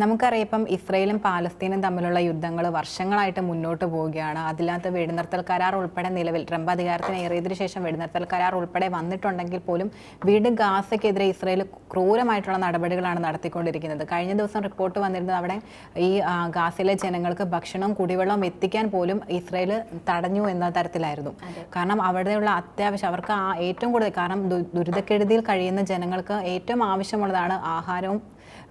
നമുക്കറിയാം ഇപ്പം ഇസ്രയേലും പാലസ്തീനും തമ്മിലുള്ള യുദ്ധങ്ങൾ വർഷങ്ങളായിട്ട് മുന്നോട്ട് പോവുകയാണ്. അതിനകത്ത് വെടിനിർത്തൽ കരാർ ഉൾപ്പെടെ നിലവിൽ ട്രംപ് അധികാരത്തിന് ഏറിയതിനു ശേഷം വെടിനിർത്തൽ കരാർ ഉൾപ്പെടെ വന്നിട്ടുണ്ടെങ്കിൽ പോലും വീണ്ടും ഗാസയ്ക്കെതിരെ ഇസ്രയേൽ ക്രൂരമായിട്ടുള്ള നടപടികളാണ് നടത്തിക്കൊണ്ടിരിക്കുന്നത്. കഴിഞ്ഞ ദിവസം റിപ്പോർട്ട് വന്നിരുന്നത് അവിടെ ഈ ഗാസയിലെ ജനങ്ങൾക്ക് ഭക്ഷണവും കുടിവെള്ളവും എത്തിക്കാൻ പോലും ഇസ്രയേൽ തടഞ്ഞു എന്ന തരത്തിലായിരുന്നു. കാരണം അവിടെയുള്ള അത്യാവശ്യം അവർക്ക് ഏറ്റവും കൂടുതൽ കാരണം ദുരിതക്കെടുതിയിൽ കഴിയുന്ന ജനങ്ങൾക്ക് ഏറ്റവും ആവശ്യമുള്ളതാണ് ആഹാരവും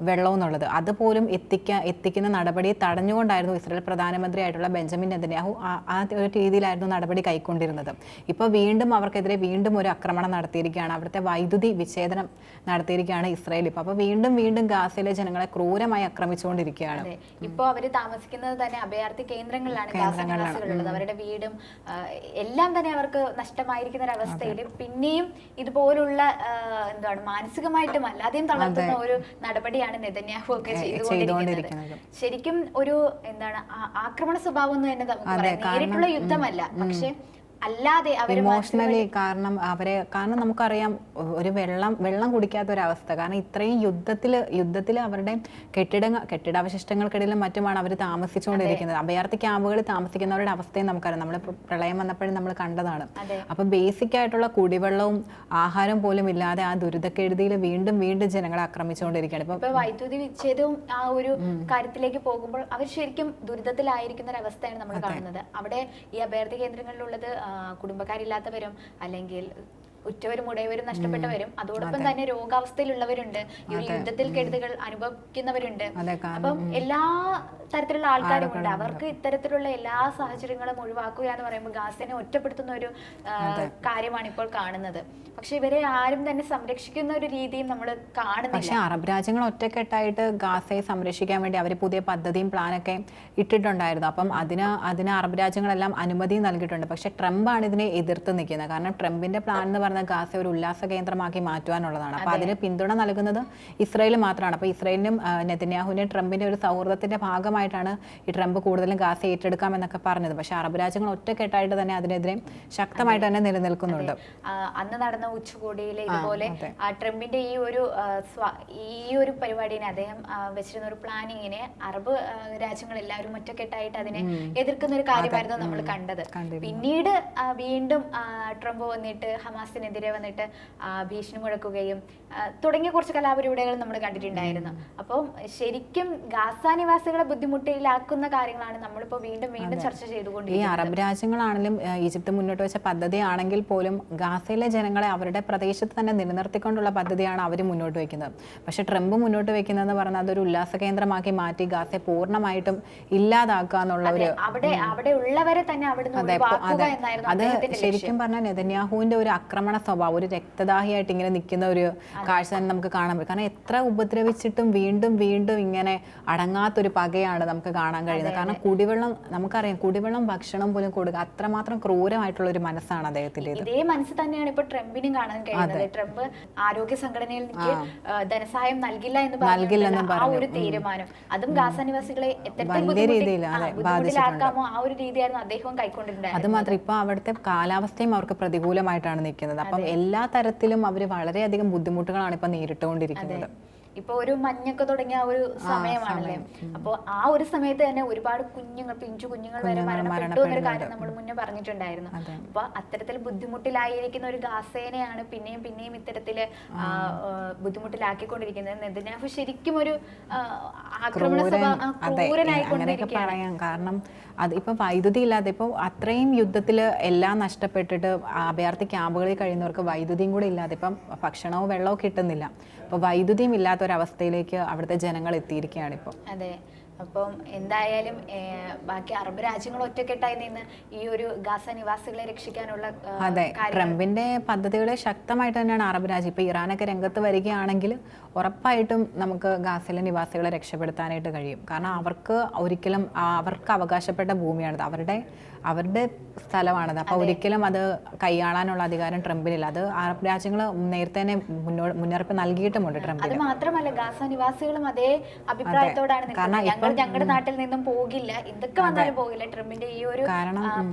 വെള്ളം എന്നുള്ളത്. അതുപോലും എത്തിക്കാൻ എത്തിക്കുന്ന നടപടി തടഞ്ഞുകൊണ്ടായിരുന്നു ഇസ്രായേൽ പ്രധാനമന്ത്രിയായിട്ടുള്ള ബെഞ്ചമിൻ നെതന്യാഹു ആ- ഒരു രീതിയിലായിരുന്നു നടപടി കൈക്കൊണ്ടിരുന്നത്. ഇപ്പോൾ വീണ്ടും അവർക്കെതിരെ വീണ്ടും ഒരു ആക്രമണം നടത്തിയിരിക്കുകയാണ്. അവിടുത്തെ വൈദ്യുതി വിച്ഛേദനം നടത്തിയിരിക്കുകയാണ് ഇസ്രായേൽ ഇപ്പോൾ അപ്പോൾ വീണ്ടും വീണ്ടും ഗാസയിലെ ജനങ്ങളെ ക്രൂരമായി ആക്രമിച്ചുകൊണ്ടിരിക്കുകയാണ്. ഇപ്പോൾ അവർ താമസിക്കുന്നത് തന്നെ അഭയാർത്ഥി കേന്ദ്രങ്ങളിലാണ് കേന്ദ്രങ്ങളിലുള്ളത് അവരുടെ വീടും എല്ലാം തന്നെ അവർക്ക് നഷ്ടമായിരിക്കുന്ന ഒരു അവസ്ഥയിൽ പിന്നെയും ഇതുപോലുള്ള എന്താണ് മാനസികമായിട്ടും അല്ലാതെയും തളർത്തുന്ന ഒരു നടപടിയാണ് നെതന്യാഹു ഒക്കെ ചെയ്തുകൊണ്ടിരിക്കുന്നത്. ശരിക്കും ഒരു എന്താണ് ആക്രമണ സ്വഭാവം എന്ന് തന്നെ നമുക്ക് പറയാം. നേരിട്ടുള്ള യുദ്ധമല്ല. പക്ഷെ അല്ലാതെ ഇമോഷണലി കാരണം അവരെ കാരണം നമുക്കറിയാം ഒരു വെള്ളം വെള്ളം കുടിക്കാത്ത ഒരു അവസ്ഥ കാരണം ഇത്രയും യുദ്ധത്തിൽ യുദ്ധത്തിൽ അവരുടെ കെട്ടിട കെട്ടിടാവശിഷ്ടങ്ങൾക്കിടയിലും മറ്റുമാണ് അവർ താമസിച്ചുകൊണ്ടിരിക്കുന്നത്. അഭയാർത്ഥി ക്യാമ്പുകളിൽ താമസിക്കുന്നവരുടെ അവസ്ഥയും നമുക്കറിയാം. നമ്മൾ പ്രളയം വന്നപ്പോഴും നമ്മൾ കണ്ടതാണ്. അപ്പൊ ബേസിക് ആയിട്ടുള്ള കുടിവെള്ളവും ആഹാരം പോലും ഇല്ലാതെ ആ ദുരിതക്കെടുതിയിൽ വീണ്ടും വീണ്ടും ജനങ്ങളെ ആക്രമിച്ചുകൊണ്ടിരിക്കുകയാണ്. ഇപ്പൊ വൈദ്യുതി വിച്ഛേദവും ആ ഒരു കാര്യത്തിലേക്ക് പോകുമ്പോൾ അവർ ശരിക്കും ദുരിതത്തിലായിരിക്കുന്ന ഒരു അവസ്ഥയാണ് നമ്മൾ കാണുന്നത്. അവിടെ ഈ അഭയാർത്ഥി കേന്ദ്രങ്ങളിലുള്ളത് കുടുംബക്കാരില്ലാത്തവരും അല്ലെങ്കിൽ ഉറ്റവരും ഉടയവരും നഷ്ടപ്പെട്ടവരും അതോടൊപ്പം തന്നെ രോഗാവസ്ഥയിലുള്ളവരുണ്ട്. ഈ ഒരു യുദ്ധത്തിൽ കെടുതികൾ അനുഭവിക്കുന്നവരുണ്ട്. അപ്പം എല്ലാ തരത്തിലുള്ള ആൾക്കാരും ഉണ്ട്. അവർക്ക് ഇത്തരത്തിലുള്ള എല്ലാ സാഹചര്യങ്ങളും ഒഴിവാക്കുക എന്ന് പറയുമ്പോൾ ഗാസനെ ഒറ്റപ്പെടുത്തുന്ന ഒരു കാര്യമാണ് ഇപ്പോൾ കാണുന്നത്. പക്ഷെ ഇവരെ ആരും തന്നെ സംരക്ഷിക്കുന്ന ഒരു രീതിയും നമ്മൾ കാണുന്നില്ല. പക്ഷെ അറബ് രാജ്യങ്ങൾ ഒറ്റക്കെട്ടായിട്ട് ഗാസയെ സംരക്ഷിക്കാൻ വേണ്ടി അവർ പുതിയ പദ്ധതിയും പ്ലാനൊക്കെ ഇട്ടിട്ടുണ്ടായിരുന്നു. അപ്പം അതിന് അതിന് അറബ് രാജ്യങ്ങളെല്ലാം അനുമതി നൽകിയിട്ടുണ്ട്. പക്ഷെ ആണ് ഇതിനെ എതിർത്ത് നിൽക്കുന്നത്. കാരണം ട്രംപിന്റെ പ്ലാൻ എന്ന് പറഞ്ഞാൽ ഗാസ ഒരു ഉല്ലാസ കേന്ദ്രമാക്കി മാറ്റുവാനുള്ളതാണ്. അപ്പോൾ അതിന് പിന്തുണ നൽകുന്നത് ഇസ്രയേൽ മാത്രമാണ്. അപ്പോൾ ഇസ്രയേലിനും നെതന്യാഹുവിനെ ട്രംപിന്റെ ഒരു സൗഹൃദത്തിന്റെ ഭാഗമായിട്ടാണ് ഈ ട്രംപ് കൂടുതലും ഗാസ ഏറ്റെടുക്കാം എന്നൊക്കെ പറഞ്ഞത്. പക്ഷെ അറബ് രാജ്യങ്ങൾ ഒറ്റക്കെട്ടായിട്ട് തന്നെ അതിനെതിരെ ശക്തമായിട്ട് തന്നെ നിലനിൽക്കുന്നുണ്ട്. അന്ന് നടന്ന ഉച്ചകോടിയിൽ ഇതുപോലെ ട്രംപിന്റെ ഈ ഒരു ഈ ഒരു പരിപാടിനെ അദ്ദേഹം വെച്ചിരുന്ന ഒരു പ്ലാനിങ്ങിനെ അറബ് രാജ്യങ്ങൾ എല്ലാവരും ഒറ്റക്കെട്ടായിട്ട് അതിനെ എതിർക്കുന്ന ഒരു കാര്യമായിരുന്നു നമ്മൾ കണ്ടത്. പിന്നീട് വീണ്ടും ട്രംപ് വന്നിട്ട് ഹമാസിനെതിരെ വന്നിട്ട് ഭീഷണി മുഴക്കുകയും തുടങ്ങിയ കുറച്ച് കലാപരിപാടികൾ നമ്മൾ കണ്ടിട്ടുണ്ടായിരുന്നു. അപ്പോൾ ശരിക്കും ഗാസ നിവാസികളെ ബുദ്ധിമുട്ടിലാക്കുന്ന കാര്യങ്ങളാണ് നമ്മളിപ്പോൾ വീണ്ടും വീണ്ടും ചർച്ച ഈ അറബ് രാജ്യങ്ങളാണെങ്കിലും ഈജിപ്ത് മുന്നോട്ട് വെച്ച പദ്ധതിയാണെങ്കിൽ പോലും ഗാസയിലെ ജനങ്ങളെ അവരുടെ പ്രദേശത്ത് തന്നെ നിലനിർത്തിക്കൊണ്ടുള്ള പദ്ധതിയാണ് അവർ മുന്നോട്ട് വയ്ക്കുന്നത് പക്ഷേ ട്രംപ് മുന്നോട്ട് വെക്കുന്നതെന്ന് പറഞ്ഞാൽ അതൊരു ഉല്ലാസ കേന്ദ്രമാക്കി മാറ്റി ഗാസയെ പൂർണമായിട്ടും ഇല്ലാതാക്കുക എന്നുള്ള ഒരു അവിടെ അവിടെ ഉള്ളവരെ തന്നെ അവിടെ അതെ ശരിക്കും പറഞ്ഞാൽ നെതന്യാഹുവിന്റെ ഒരു ആക്രമണ സ്വഭാവം ഒരു രക്തദാഹിയായിട്ട് ഇങ്ങനെ നിൽക്കുന്ന ഒരു കാഴ്ച തന്നെ നമുക്ക് കാണാൻ പറ്റും. കാരണം എത്ര ഉപദ്രവിച്ചിട്ടും വീണ്ടും വീണ്ടും ഇങ്ങനെ അടങ്ങാത്തൊരു പകയാണ് നമുക്ക് കാണാൻ കഴിയുന്നത്. കാരണം കുടിവെള്ളം നമുക്കറിയാം കുടിവെള്ളം ഭക്ഷണം പോലും കൊടുക്കുക അത്രമാത്രം ക്രൂരമായിട്ടുള്ള ഒരു മനസ്സാണ് അദ്ദേഹത്തിന്റെ ഇതേ മനസ്സ് തന്നെയാണ് ഇപ്പൊ ട്രംപിനും കാണാൻ കഴിയുന്നത്. ട്രംപ് ആരോഗ്യ സംഘടനയിൽ ധനസഹായം നൽകില്ല എന്ന് പറഞ്ഞു ആ ഒരു തീരുമാനം. അതും ഗാസ നിവാസികളെ വലിയ രീതിയിൽ, കൈക്കൊണ്ടിട്ടുണ്ടായിരുന്നത് അത് മാത്രം ഇപ്പൊ അവിടുത്തെ കാലാവസ്ഥയും അവർക്ക് പ്രതികൂലമായിട്ടാണ് നിൽക്കുന്നത്. അപ്പം എല്ലാ തരത്തിലും അവർ വളരെയധികം ബുദ്ധിമുട്ടുകളാണ് ഇപ്പം നേരിട്ടുകൊണ്ടിരിക്കുന്നത്. ഇപ്പൊ ഒരു മഞ്ഞൊക്കെ തുടങ്ങിയ ആ ഒരു സമയമാണല്ലേ? അപ്പൊ ആ ഒരു സമയത്ത് തന്നെ ഒരുപാട് കുഞ്ഞുങ്ങൾ പിഞ്ചു കുഞ്ഞുങ്ങൾ വരെ മരണപ്പെട്ടു എന്നൊരു കാര്യം നമ്മൾ മുന്നേ പറഞ്ഞിട്ടുണ്ടായിരുന്നു. അപ്പൊ അത്തരത്തിൽ ബുദ്ധിമുട്ടിലായിരിക്കുന്ന ഒരു ഗാസേനയാണ് പിന്നെയും പിന്നെയും ഇത്തരത്തിൽ ബുദ്ധിമുട്ടിലാക്കിക്കൊണ്ടിരിക്കുന്നത്. നെതന്യാഹു ശരിക്കും ഒരു ആക്രമണ ക്രൂരനായിക്കൊണ്ടിരിക്കുകയാണ്. കാരണം അത് ഇപ്പൊ വൈദ്യുതി ഇല്ലാതെ ഇപ്പോൾ അത്രയും യുദ്ധത്തിൽ എല്ലാം നഷ്ടപ്പെട്ടിട്ട് അഭയാർത്ഥി ക്യാമ്പുകളിൽ കഴിയുന്നവർക്ക് വൈദ്യുതിയും കൂടെ ഇല്ലാതെ ഇപ്പം ഭക്ഷണവും വെള്ളവും കിട്ടുന്നില്ല. അപ്പോൾ വൈദ്യുതിയും ഇല്ലാത്ത ഒരവസ്ഥയിലേക്ക് അവിടുത്തെ ജനങ്ങൾ എത്തിയിരിക്കുകയാണ് ഇപ്പോൾ അതെ. അപ്പം എന്തായാലും ബാക്കി അറബ് രാജ്യങ്ങൾ ഒറ്റക്കെട്ടായി നിന്ന് ഈ ഒരു ഗാസ നിവാസികളെ രക്ഷിക്കാനുള്ള അതെ. ട്രംപിന്റെ പദ്ധതികളെ ശക്തമായിട്ട് തന്നെയാണ് അറബ് രാജ്യം. ഇപ്പൊ ഇറാനൊക്കെ രംഗത്ത് വരികയാണെങ്കിൽ ഉറപ്പായിട്ടും നമുക്ക് ഗാസയിലെ നിവാസികളെ രക്ഷപ്പെടുത്താനായിട്ട് കഴിയും. കാരണം അവർക്ക് ഒരിക്കലും അവർക്ക് അവകാശപ്പെട്ട ഭൂമിയാണത്. അവരുടെ അവരുടെ സ്ഥലമാണത്. അപ്പോൾ ഒരിക്കലും അത് കൈയാളാനുള്ള അധികാരം ട്രംപിനില്ല. അത് അറബ് രാജ്യങ്ങൾ നേരത്തെ തന്നെ മുന്നോ മുന്നറിയിപ്പ് നൽകിയിട്ടുമുണ്ട് അത് ട്രംപിന്. മാത്രമല്ല ഗാസ നിവാസികളും അതേ അഭിപ്രായത്തോടാണ് കാരണം ഞങ്ങളുടെ നാട്ടിൽ നിന്നും പോകില്ല. എന്തൊക്കെ വന്നാലും പോകില്ല. ട്രംപിന്റെ ഈ ഒരു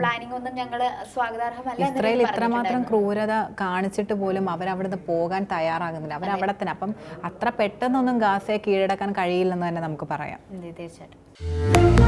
പ്ലാനിംഗ് ഒന്നും ഞങ്ങൾ സ്വാഗതാർഹമല്ല ഇസ്രയേൽ ഇത്രമാത്രം ക്രൂരത കാണിച്ചിട്ട് പോലും അവരവിടുന്ന് പോകാൻ തയ്യാറാകുന്നില്ല. അവരവിടെ തന്നെ. അപ്പം അത്ര പെട്ടെന്നൊന്നും ഗാസയെ കീഴടക്കാൻ കഴിയില്ലെന്ന് തന്നെ നമുക്ക് പറയാം. തീർച്ചയായിട്ടും